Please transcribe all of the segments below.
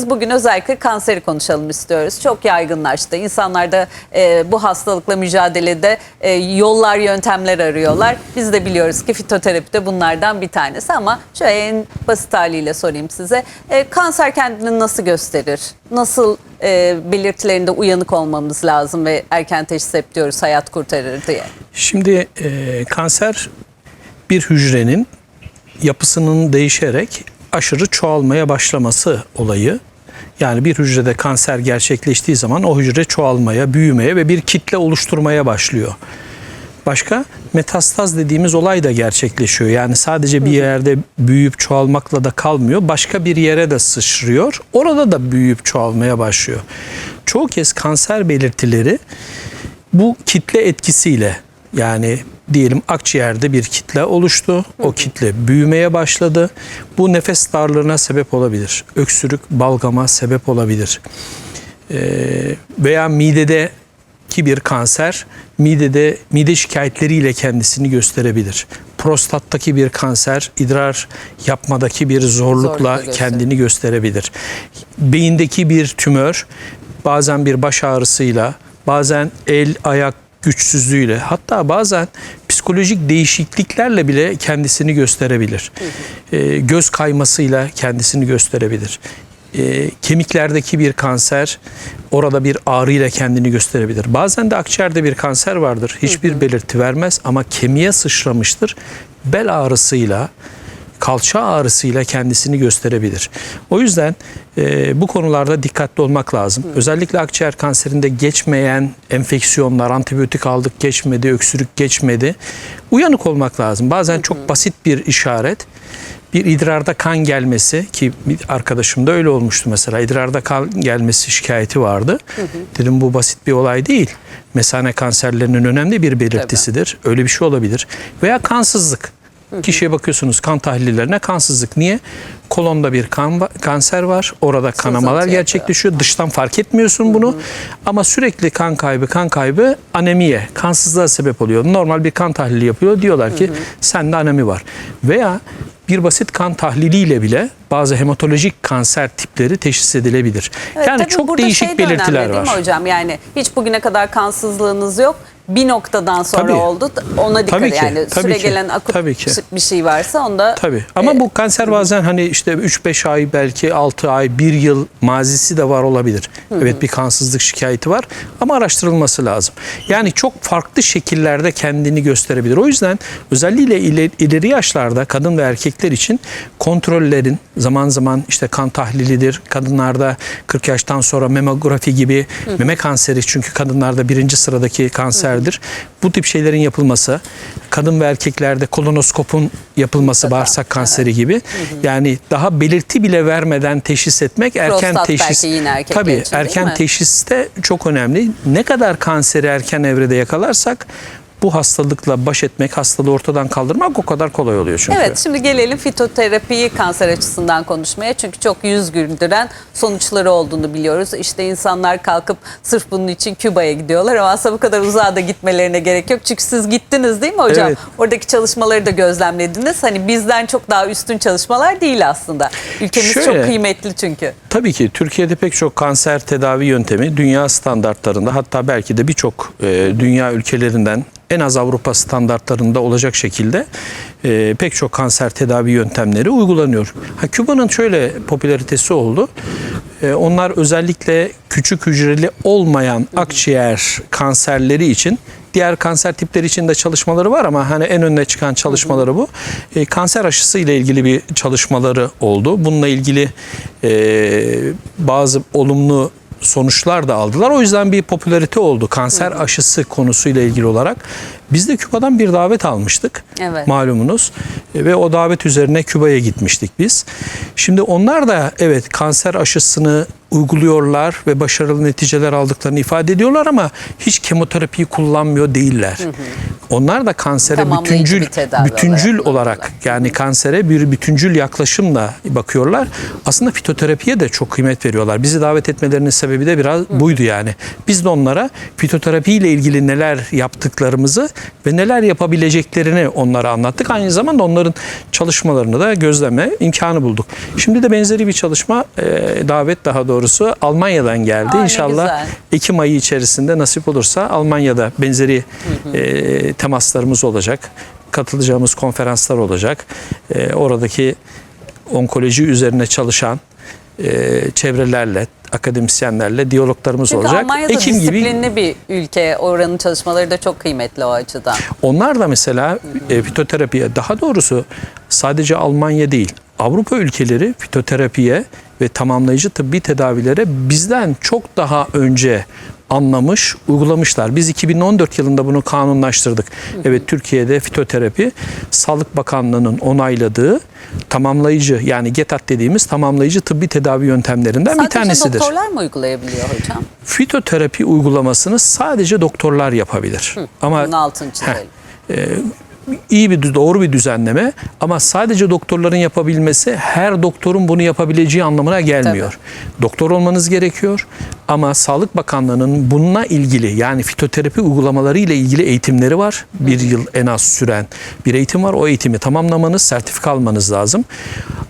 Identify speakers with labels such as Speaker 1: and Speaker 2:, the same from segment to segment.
Speaker 1: biz bugün özellikle kanseri konuşalım istiyoruz. Çok yaygınlaştı. İnsanlar da e, bu hastalıkla mücadelede e, yollar, yöntemler arıyorlar. Biz de biliyoruz ki fitoterapi de bunlardan bir tanesi ama şöyle en basit haliyle sorayım size. E, kanser kendini nasıl gösterir? Nasıl e, belirtilerinde uyanık olmamız lazım ve erken teşhis hep hayat kurtarır diye.
Speaker 2: Şimdi e, kanser bir hücrenin yapısının değişerek aşırı çoğalmaya başlaması olayı. Yani bir hücrede kanser gerçekleştiği zaman o hücre çoğalmaya, büyümeye ve bir kitle oluşturmaya başlıyor. Başka metastaz dediğimiz olay da gerçekleşiyor. Yani sadece bir yerde büyüyüp çoğalmakla da kalmıyor. Başka bir yere de sıçrıyor. Orada da büyüyüp çoğalmaya başlıyor. Çoğu kez kanser belirtileri bu kitle etkisiyle yani diyelim akciğerde bir kitle oluştu. O kitle büyümeye başladı. Bu nefes darlığına sebep olabilir. Öksürük, balgama sebep olabilir. Ee, veya midede ki bir kanser midede mide şikayetleriyle kendisini gösterebilir. Prostattaki bir kanser idrar yapmadaki bir zorlukla
Speaker 1: Zorlukla
Speaker 2: kendini gösterebilir. Beyindeki bir tümör bazen bir baş ağrısıyla, bazen el ayak güçsüzlüğüyle, hatta bazen psikolojik değişikliklerle bile kendisini gösterebilir. Ee, göz kaymasıyla kendisini gösterebilir. Ee, kemiklerdeki bir kanser orada bir ağrıyla kendini gösterebilir. Bazen de akciğerde bir kanser vardır. Hiçbir belirti vermez ama kemiğe sıçramıştır. Bel ağrısıyla, kalça ağrısıyla kendisini gösterebilir. O yüzden e, bu konularda dikkatli olmak lazım. Özellikle akciğer kanserinde geçmeyen enfeksiyonlar, antibiyotik aldık geçmedi, öksürük geçmedi. Uyanık olmak lazım. Bazen çok basit bir işaret. Bir idrarda kan gelmesi ki bir arkadaşımda öyle olmuştu mesela. İdrarda kan gelmesi şikayeti vardı. Dedim bu basit bir olay değil. Mesane kanserlerinin önemli bir belirtisidir. Öyle bir şey olabilir. Veya kansızlık. Kişiye bakıyorsunuz kan tahlillerine kansızlık. Niye? Kolonda bir kan kanser var. Orada kanamalar gerçekleşiyor. Dıştan fark etmiyorsun bunu. Ama sürekli kan kaybı, kan kaybı anemiye, kansızlığa sebep oluyor. Normal bir kan tahlili yapıyor. Diyorlar ki sende anemi var. Veya bir basit kan tahliliyle bile bazı hematolojik kanser tipleri teşhis edilebilir.
Speaker 1: Evet,
Speaker 2: yani
Speaker 1: tabii
Speaker 2: çok
Speaker 1: burada
Speaker 2: değişik
Speaker 1: şey de önemli
Speaker 2: belirtiler
Speaker 1: değil
Speaker 2: var.
Speaker 1: mi hocam? Yani hiç bugüne kadar kansızlığınız yok. Bir noktadan sonra
Speaker 2: Tabii.
Speaker 1: oldu. Ona dikkat
Speaker 2: Tabii ki,
Speaker 1: yani
Speaker 2: tabii
Speaker 1: süre
Speaker 2: ki,
Speaker 1: gelen akut
Speaker 2: tabii ki.
Speaker 1: bir şey varsa onda
Speaker 2: Tabii. Ama
Speaker 1: e,
Speaker 2: bu kanser bazen hani işte 3-5 ay belki 6 ay 1 yıl mazisi de var olabilir. Evet bir kansızlık şikayeti var ama araştırılması lazım. Yani çok farklı şekillerde kendini gösterebilir. O yüzden özellikle ileri, ileri yaşlarda kadın ve erkekler için kontrollerin zaman zaman işte kan tahlilidir. Kadınlarda 40 yaştan sonra memografi gibi meme kanseri çünkü kadınlarda birinci sıradaki kanserdir. Bu tip şeylerin yapılması, kadın ve erkeklerde kolonoskopun yapılması bağırsak kanseri gibi. Yani daha belirti bile vermeden teşhis etmek erken
Speaker 1: Prostat
Speaker 2: teşhis.
Speaker 1: belki yine erkekler
Speaker 2: Tabii
Speaker 1: için
Speaker 2: erken teşhiste çok önemli. Ne kadar kanseri erken evrede yakalarsak bu hastalıkla baş etmek, hastalığı ortadan kaldırmak o kadar kolay oluyor çünkü.
Speaker 1: Evet şimdi gelelim fitoterapiyi kanser açısından konuşmaya. Çünkü çok yüz güldüren sonuçları olduğunu biliyoruz. İşte insanlar kalkıp sırf bunun için Küba'ya gidiyorlar ama aslında bu kadar uzağa da gitmelerine gerek yok. Çünkü siz gittiniz değil mi hocam?
Speaker 2: Evet.
Speaker 1: Oradaki çalışmaları da gözlemlediniz. Hani bizden çok daha üstün çalışmalar değil aslında. Ülkemiz
Speaker 2: Şöyle-
Speaker 1: çok kıymetli çünkü.
Speaker 2: Tabii ki Türkiye'de pek çok kanser tedavi yöntemi dünya standartlarında hatta belki de birçok e, dünya ülkelerinden en az Avrupa standartlarında olacak şekilde e, pek çok kanser tedavi yöntemleri uygulanıyor. Ha, Küba'nın şöyle popülaritesi oldu. E, onlar özellikle küçük hücreli olmayan akciğer kanserleri için Diğer kanser tipleri için de çalışmaları var ama hani en önüne çıkan çalışmaları bu. E, kanser aşısı ile ilgili bir çalışmaları oldu. Bununla ilgili e, bazı olumlu sonuçlar da aldılar. O yüzden bir popülarite oldu kanser aşısı konusuyla ilgili olarak. Biz de Küba'dan bir davet almıştık.
Speaker 1: Evet.
Speaker 2: Malumunuz. E, ve o davet üzerine Küba'ya gitmiştik biz. Şimdi onlar da evet kanser aşısını uyguluyorlar ve başarılı neticeler aldıklarını ifade ediyorlar ama hiç kemoterapiyi kullanmıyor değiller. Onlar da kansere bütüncül bütüncül
Speaker 1: olarak
Speaker 2: olarak yani kansere bir bütüncül yaklaşımla bakıyorlar. Aslında fitoterapiye de çok kıymet veriyorlar. Bizi davet etmelerinin sebebi de biraz buydu yani. Biz de onlara fitoterapi ile ilgili neler yaptıklarımızı ve neler yapabileceklerini onlara anlattık. Aynı zamanda onların çalışmalarını da gözleme imkanı bulduk. Şimdi de benzeri bir çalışma e, davet daha doğrusu Almanya'dan geldi.
Speaker 1: Aa,
Speaker 2: İnşallah. Ekim ayı içerisinde nasip olursa Almanya'da benzeri e, temaslarımız olacak. Katılacağımız konferanslar olacak. E, oradaki onkoloji üzerine çalışan e, çevrelerle, akademisyenlerle diyaloglarımız
Speaker 1: Çünkü
Speaker 2: olacak.
Speaker 1: Almanya'da
Speaker 2: Ekim gibi
Speaker 1: disiplinli bir ülke. Oranın çalışmaları da çok kıymetli o açıdan.
Speaker 2: Onlar da mesela e, fitoterapiye daha doğrusu sadece Almanya değil Avrupa ülkeleri fitoterapiye ve tamamlayıcı tıbbi tedavilere bizden çok daha önce anlamış, uygulamışlar. Biz 2014 yılında bunu kanunlaştırdık. Evet Türkiye'de fitoterapi Sağlık Bakanlığı'nın onayladığı tamamlayıcı yani GETAT dediğimiz tamamlayıcı tıbbi tedavi yöntemlerinden bir
Speaker 1: Sadece
Speaker 2: tanesidir.
Speaker 1: doktorlar mı uygulayabiliyor hocam?
Speaker 2: Fitoterapi uygulamasını sadece doktorlar yapabilir. Ama
Speaker 1: Bunun altını çizelim.
Speaker 2: İyi bir doğru bir düzenleme ama sadece doktorların yapabilmesi her doktorun bunu yapabileceği anlamına gelmiyor. Doktor olmanız gerekiyor ama Sağlık Bakanlığı'nın bununla ilgili yani fitoterapi uygulamaları ile ilgili eğitimleri var. Bir yıl en az süren bir eğitim var. O eğitimi tamamlamanız, sertifika almanız lazım.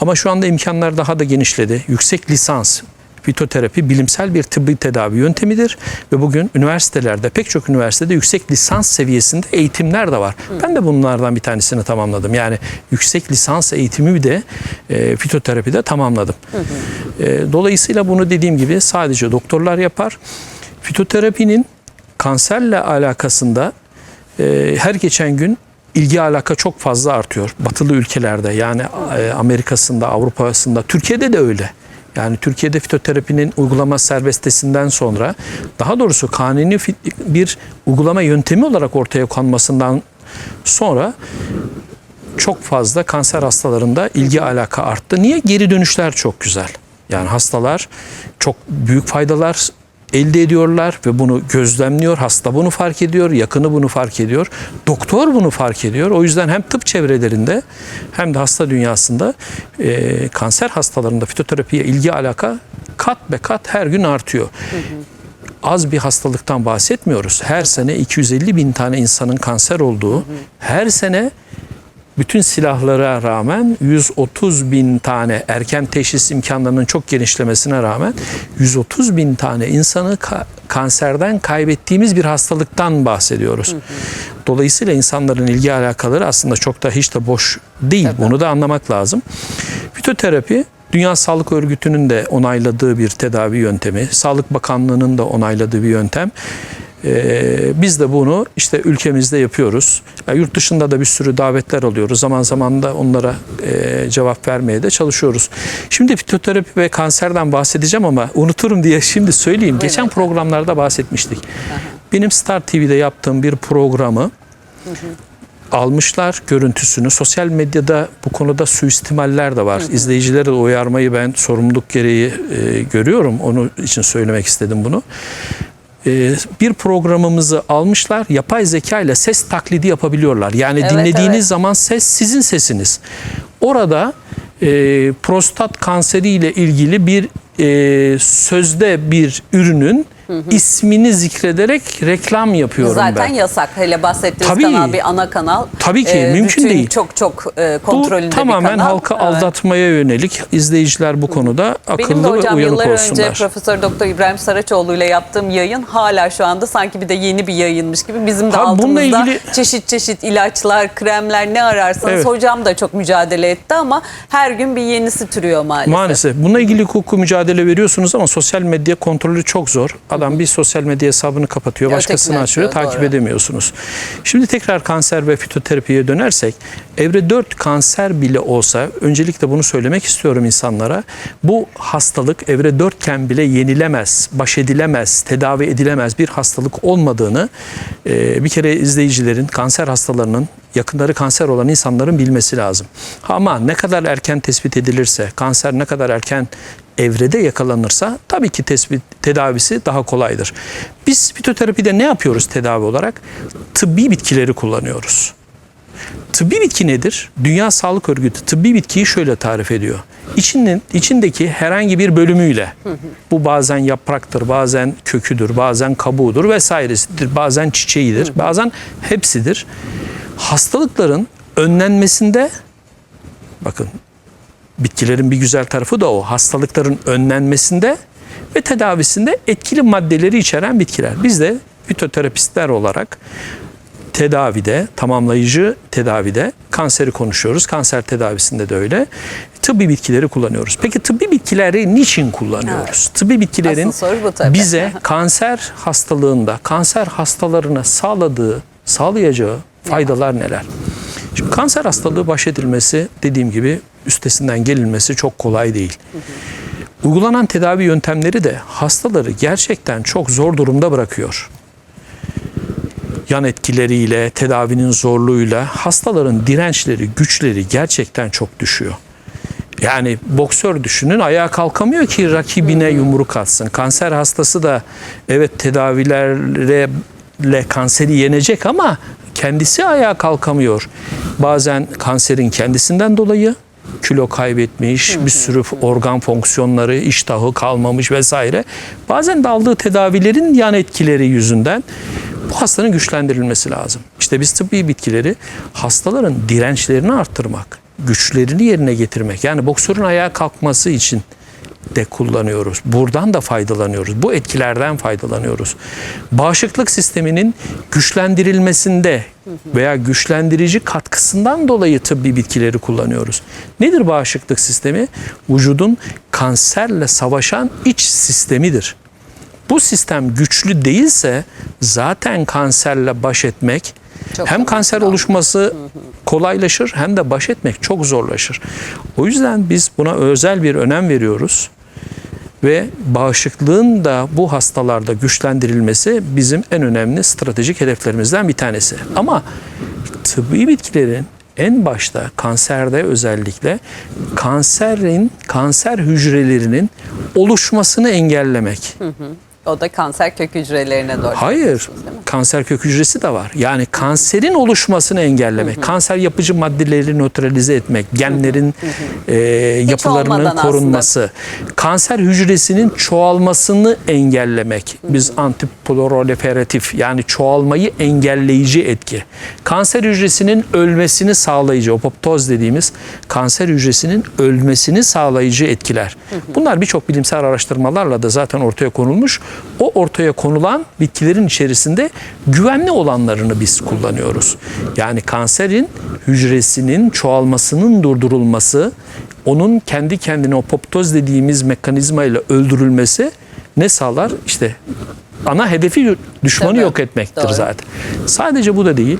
Speaker 2: Ama şu anda imkanlar daha da genişledi. Yüksek lisans Fitoterapi bilimsel bir tıbbi tedavi yöntemidir ve bugün üniversitelerde pek çok üniversitede yüksek lisans seviyesinde eğitimler de var. Ben de bunlardan bir tanesini tamamladım. Yani yüksek lisans eğitimi de e, fitoterapide tamamladım. E, dolayısıyla bunu dediğim gibi sadece doktorlar yapar. Fitoterapinin kanserle alakasında e, her geçen gün ilgi alaka çok fazla artıyor. Batılı ülkelerde yani e, Amerika'sında, Avrupa'sında, Türkiye'de de öyle. Yani Türkiye'de fitoterapinin uygulama serbestesinden sonra daha doğrusu kanuni bir uygulama yöntemi olarak ortaya konmasından sonra çok fazla kanser hastalarında ilgi alaka arttı. Niye? Geri dönüşler çok güzel. Yani hastalar çok büyük faydalar elde ediyorlar ve bunu gözlemliyor. Hasta bunu fark ediyor, yakını bunu fark ediyor. Doktor bunu fark ediyor. O yüzden hem tıp çevrelerinde hem de hasta dünyasında e, kanser hastalarında fitoterapiye ilgi alaka kat be kat her gün artıyor. Az bir hastalıktan bahsetmiyoruz. Her sene 250 bin tane insanın kanser olduğu, her sene bütün silahlara rağmen 130 bin tane erken teşhis imkanlarının çok genişlemesine rağmen 130 bin tane insanı ka- kanserden kaybettiğimiz bir hastalıktan bahsediyoruz. Dolayısıyla insanların ilgi alakaları aslında çok da hiç de boş değil. Bunu da anlamak lazım. Fitoterapi Dünya Sağlık Örgütü'nün de onayladığı bir tedavi yöntemi, Sağlık Bakanlığı'nın da onayladığı bir yöntem. Ee, biz de bunu işte ülkemizde yapıyoruz. Ya yurt dışında da bir sürü davetler alıyoruz. Zaman zaman da onlara e, cevap vermeye de çalışıyoruz. Şimdi fitoterapi ve kanserden bahsedeceğim ama unuturum diye şimdi söyleyeyim. Geçen programlarda bahsetmiştik. Benim Star TV'de yaptığım bir programı almışlar görüntüsünü. Sosyal medyada bu konuda suistimaller de var. İzleyicilere de uyarmayı ben sorumluluk gereği e, görüyorum. Onun için söylemek istedim bunu. E, bir programımızı almışlar. Yapay zeka ile ses taklidi yapabiliyorlar. Yani
Speaker 1: Evet,
Speaker 2: dinlediğiniz
Speaker 1: evet.
Speaker 2: zaman ses sizin sesiniz. Orada e, prostat kanseri ile ilgili bir e, sözde bir ürünün ismini zikrederek reklam yapıyorum
Speaker 1: Zaten
Speaker 2: ben.
Speaker 1: yasak. Hele bahsettiğiniz
Speaker 2: Tabii.
Speaker 1: kanal bir ana kanal.
Speaker 2: Tabii ki, mümkün
Speaker 1: bütün
Speaker 2: değil.
Speaker 1: Çok çok e,
Speaker 2: Bu
Speaker 1: kontrolünde
Speaker 2: tamamen
Speaker 1: bir kanal.
Speaker 2: halka
Speaker 1: Evet.
Speaker 2: aldatmaya yönelik izleyiciler bu konuda
Speaker 1: Benim de
Speaker 2: akıllı ve
Speaker 1: hocam
Speaker 2: uyanık
Speaker 1: yıllar
Speaker 2: olsunlar.
Speaker 1: önce Profesör Doktor İbrahim Saraçoğlu ile yaptığım yayın hala şu anda sanki bir de yeni bir yayınmış gibi bizim de
Speaker 2: Ha,
Speaker 1: altımızda
Speaker 2: ilgili-
Speaker 1: çeşit çeşit ilaçlar, kremler ne ararsanız
Speaker 2: Evet.
Speaker 1: hocam da çok mücadele etti ama her gün bir yenisi türüyor maalesef.
Speaker 2: Maalesef. Bununla ilgili hukuku mücadele veriyorsunuz ama sosyal medya kontrolü çok zor. Adam bir sosyal medya hesabını kapatıyor, başkasını açıyor,
Speaker 1: açıyor,
Speaker 2: takip
Speaker 1: doğru.
Speaker 2: edemiyorsunuz. Şimdi tekrar kanser ve fitoterapiye dönersek, evre 4 kanser bile olsa, öncelikle bunu söylemek istiyorum insanlara. Bu hastalık evre 4 iken bile yenilemez, baş edilemez, tedavi edilemez bir hastalık olmadığını e, bir kere izleyicilerin, kanser hastalarının, yakınları kanser olan insanların bilmesi lazım. Ama ne kadar erken tespit edilirse, kanser ne kadar erken evrede yakalanırsa tabii ki tespit tedavisi daha kolaydır. Biz fitoterapide ne yapıyoruz tedavi olarak? Tıbbi bitkileri kullanıyoruz. Tıbbi bitki nedir? Dünya Sağlık Örgütü tıbbi bitkiyi şöyle tarif ediyor. İçinin, içindeki herhangi bir bölümüyle, bu bazen yapraktır, bazen köküdür, bazen kabuğudur vesairesidir, bazen çiçeğidir, bazen hepsidir. Hastalıkların önlenmesinde, bakın bitkilerin bir güzel tarafı da o, hastalıkların önlenmesinde ve tedavisinde etkili maddeleri içeren bitkiler. Biz de fitoterapistler olarak tedavide, tamamlayıcı tedavide kanseri konuşuyoruz. Kanser tedavisinde de öyle. Tıbbi bitkileri kullanıyoruz. Peki tıbbi bitkileri niçin kullanıyoruz? Tıbbi bitkilerin bize kanser hastalığında, kanser hastalarına sağladığı, sağlayacağı faydalar neler? Şimdi kanser hastalığı baş edilmesi dediğim gibi üstesinden gelinmesi çok kolay değil. Uygulanan tedavi yöntemleri de hastaları gerçekten çok zor durumda bırakıyor yan etkileriyle, tedavinin zorluğuyla hastaların dirençleri, güçleri gerçekten çok düşüyor. Yani boksör düşünün ayağa kalkamıyor ki rakibine yumruk atsın. Kanser hastası da evet tedavilerle kanseri yenecek ama kendisi ayağa kalkamıyor. Bazen kanserin kendisinden dolayı kilo kaybetmiş, bir sürü organ fonksiyonları, iştahı kalmamış vesaire. Bazen de aldığı tedavilerin yan etkileri yüzünden bu hastanın güçlendirilmesi lazım. İşte biz tıbbi bitkileri hastaların dirençlerini arttırmak, güçlerini yerine getirmek. Yani boksörün ayağa kalkması için de kullanıyoruz. Buradan da faydalanıyoruz. Bu etkilerden faydalanıyoruz. Bağışıklık sisteminin güçlendirilmesinde veya güçlendirici katkısından dolayı tıbbi bitkileri kullanıyoruz. Nedir bağışıklık sistemi? Vücudun kanserle savaşan iç sistemidir. Bu sistem güçlü değilse zaten kanserle baş etmek
Speaker 1: Çok
Speaker 2: hem kanser
Speaker 1: mümkün
Speaker 2: oluşması kolaylaşır hem de baş etmek çok zorlaşır. O yüzden biz buna özel bir önem veriyoruz ve bağışıklığın da bu hastalarda güçlendirilmesi bizim en önemli stratejik hedeflerimizden bir tanesi. Ama tıbbi bitkilerin en başta kanserde özellikle kanserin kanser hücrelerinin oluşmasını engellemek.
Speaker 1: O da kanser kök hücrelerine doğru.
Speaker 2: Hayır. Kanser kök hücresi de var. Yani kanserin oluşmasını engellemek, kanser yapıcı maddeleri nötralize etmek, genlerin e, yapılarının korunması, kanser hücresinin çoğalmasını engellemek. Biz antiproliferatif yani çoğalmayı engelleyici etki. Kanser hücresinin ölmesini sağlayıcı, apoptoz dediğimiz kanser hücresinin ölmesini sağlayıcı etkiler. Bunlar birçok bilimsel araştırmalarla da zaten ortaya konulmuş. O ortaya konulan bitkilerin içerisinde güvenli olanlarını biz kullanıyoruz. Yani kanserin hücresinin çoğalmasının durdurulması, onun kendi kendine apoptoz dediğimiz mekanizma ile öldürülmesi ne sağlar? İşte ana hedefi düşmanı
Speaker 1: Tabii,
Speaker 2: yok etmektir
Speaker 1: doğru.
Speaker 2: zaten. Sadece bu da değil.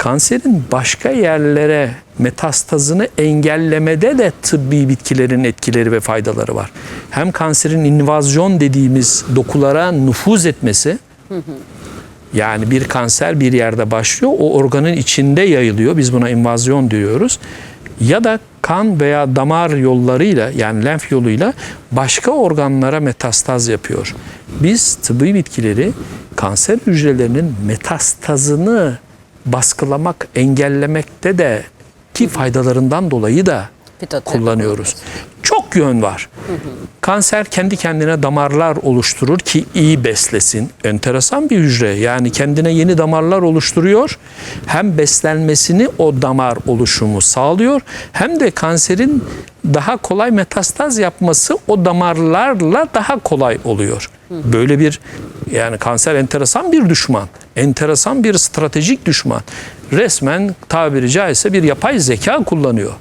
Speaker 2: Kanserin başka yerlere metastazını engellemede de tıbbi bitkilerin etkileri ve faydaları var. Hem kanserin invazyon dediğimiz dokulara nüfuz etmesi, yani bir kanser bir yerde başlıyor, o organın içinde yayılıyor. Biz buna invazyon diyoruz. Ya da kan veya damar yollarıyla yani lenf yoluyla başka organlara metastaz yapıyor. Biz tıbbi bitkileri kanser hücrelerinin metastazını baskılamak, engellemekte de ki faydalarından dolayı da kullanıyoruz. Çok yön var. Kanser kendi kendine damarlar oluşturur ki iyi beslesin. Enteresan bir hücre. Yani kendine yeni damarlar oluşturuyor. Hem beslenmesini o damar oluşumu sağlıyor. Hem de kanserin daha kolay metastaz yapması o damarlarla daha kolay oluyor. Böyle bir yani kanser enteresan bir düşman. Enteresan bir stratejik düşman. Resmen tabiri caizse bir yapay zeka kullanıyor.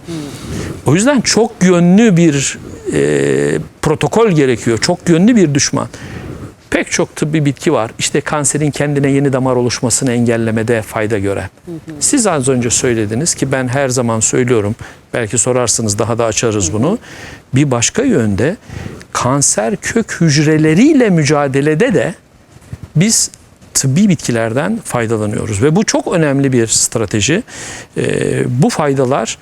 Speaker 2: O yüzden çok yönlü bir e, protokol gerekiyor. Çok yönlü bir düşman. Pek çok tıbbi bitki var. İşte kanserin kendine yeni damar oluşmasını engellemede fayda gören. Siz az önce söylediniz ki ben her zaman söylüyorum. Belki sorarsınız daha da açarız bunu. Bir başka yönde kanser kök hücreleriyle mücadelede de biz tıbbi bitkilerden faydalanıyoruz ve bu çok önemli bir strateji. Ee, bu faydalar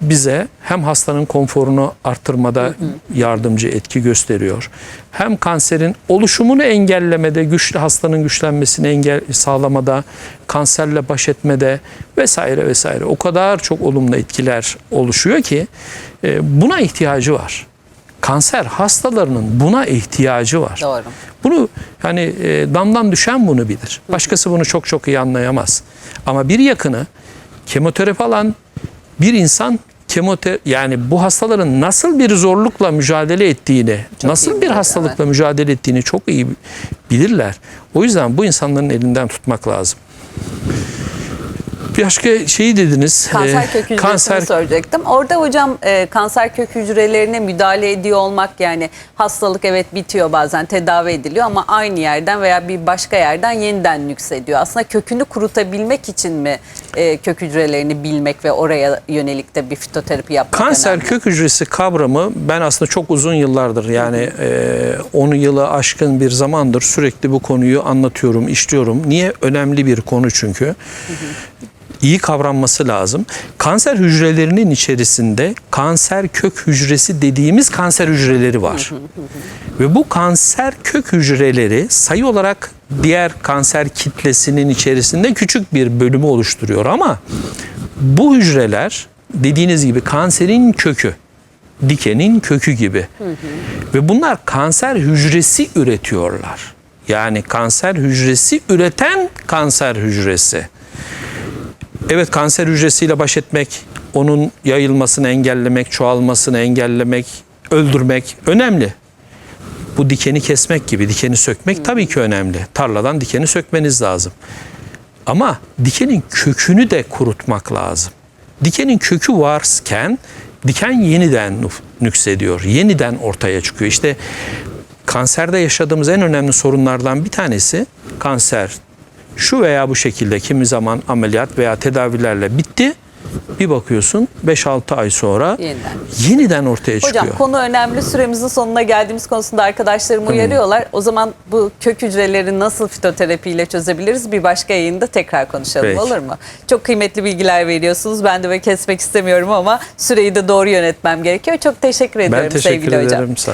Speaker 2: bize hem hastanın konforunu arttırmada yardımcı etki gösteriyor. Hem kanserin oluşumunu engellemede, güçlü hastanın güçlenmesini engel sağlamada, kanserle baş etmede vesaire vesaire. O kadar çok olumlu etkiler oluşuyor ki e, buna ihtiyacı var. Kanser hastalarının buna ihtiyacı var.
Speaker 1: Doğru.
Speaker 2: Bunu hani e, damdan düşen bunu bilir. Başkası bunu çok çok iyi anlayamaz. Ama bir yakını kemoterapi alan bir insan kemote yani bu hastaların nasıl bir zorlukla mücadele ettiğini, nasıl
Speaker 1: iyi
Speaker 2: bir hastalıkla mücadele ettiğini çok iyi bilirler. O yüzden bu insanların elinden tutmak lazım. Başka şeyi dediniz.
Speaker 1: Kanser
Speaker 2: e,
Speaker 1: kök hücresini
Speaker 2: kanser
Speaker 1: soracaktım. Orada hocam e, kanser kök hücrelerine müdahale ediyor olmak yani hastalık evet bitiyor bazen tedavi ediliyor ama aynı yerden veya bir başka yerden yeniden nüksediyor. Aslında kökünü kurutabilmek için mi e, kök hücrelerini bilmek ve oraya yönelik de bir fitoterapi yapmak
Speaker 2: Kanser
Speaker 1: önemli?
Speaker 2: kök hücresi kavramı ben aslında çok uzun yıllardır yani e, 10 yılı aşkın bir zamandır sürekli bu konuyu anlatıyorum, işliyorum. Niye? Önemli bir konu çünkü. İyi kavranması lazım. Kanser hücrelerinin içerisinde kanser kök hücresi dediğimiz kanser hücreleri var. Ve bu kanser kök hücreleri sayı olarak diğer kanser kitlesinin içerisinde küçük bir bölümü oluşturuyor ama bu hücreler dediğiniz gibi kanserin kökü, dikenin kökü gibi. Ve bunlar kanser hücresi üretiyorlar. Yani kanser hücresi üreten kanser hücresi. Evet kanser hücresiyle baş etmek, onun yayılmasını engellemek, çoğalmasını engellemek, öldürmek önemli. Bu dikeni kesmek gibi, dikeni sökmek tabii ki önemli. Tarladan dikeni sökmeniz lazım. Ama dikenin kökünü de kurutmak lazım. Dikenin kökü varken diken yeniden nüksediyor. Yeniden ortaya çıkıyor. İşte kanserde yaşadığımız en önemli sorunlardan bir tanesi kanser şu veya bu şekilde kimi zaman ameliyat veya tedavilerle bitti. Bir bakıyorsun 5-6 ay sonra
Speaker 1: Yeniden.
Speaker 2: yeniden ortaya çıkıyor.
Speaker 1: Hocam konu önemli. Süremizin sonuna geldiğimiz konusunda arkadaşlarım uyarıyorlar. O zaman bu kök hücreleri nasıl fitoterapiyle çözebiliriz? Bir başka yayında tekrar konuşalım
Speaker 2: Peki.
Speaker 1: olur mu? Çok kıymetli bilgiler veriyorsunuz. Ben de ve kesmek istemiyorum ama süreyi de doğru yönetmem gerekiyor. Çok teşekkür ediyorum
Speaker 2: ben teşekkür
Speaker 1: sevgili
Speaker 2: ederim.
Speaker 1: hocam.
Speaker 2: Sağ.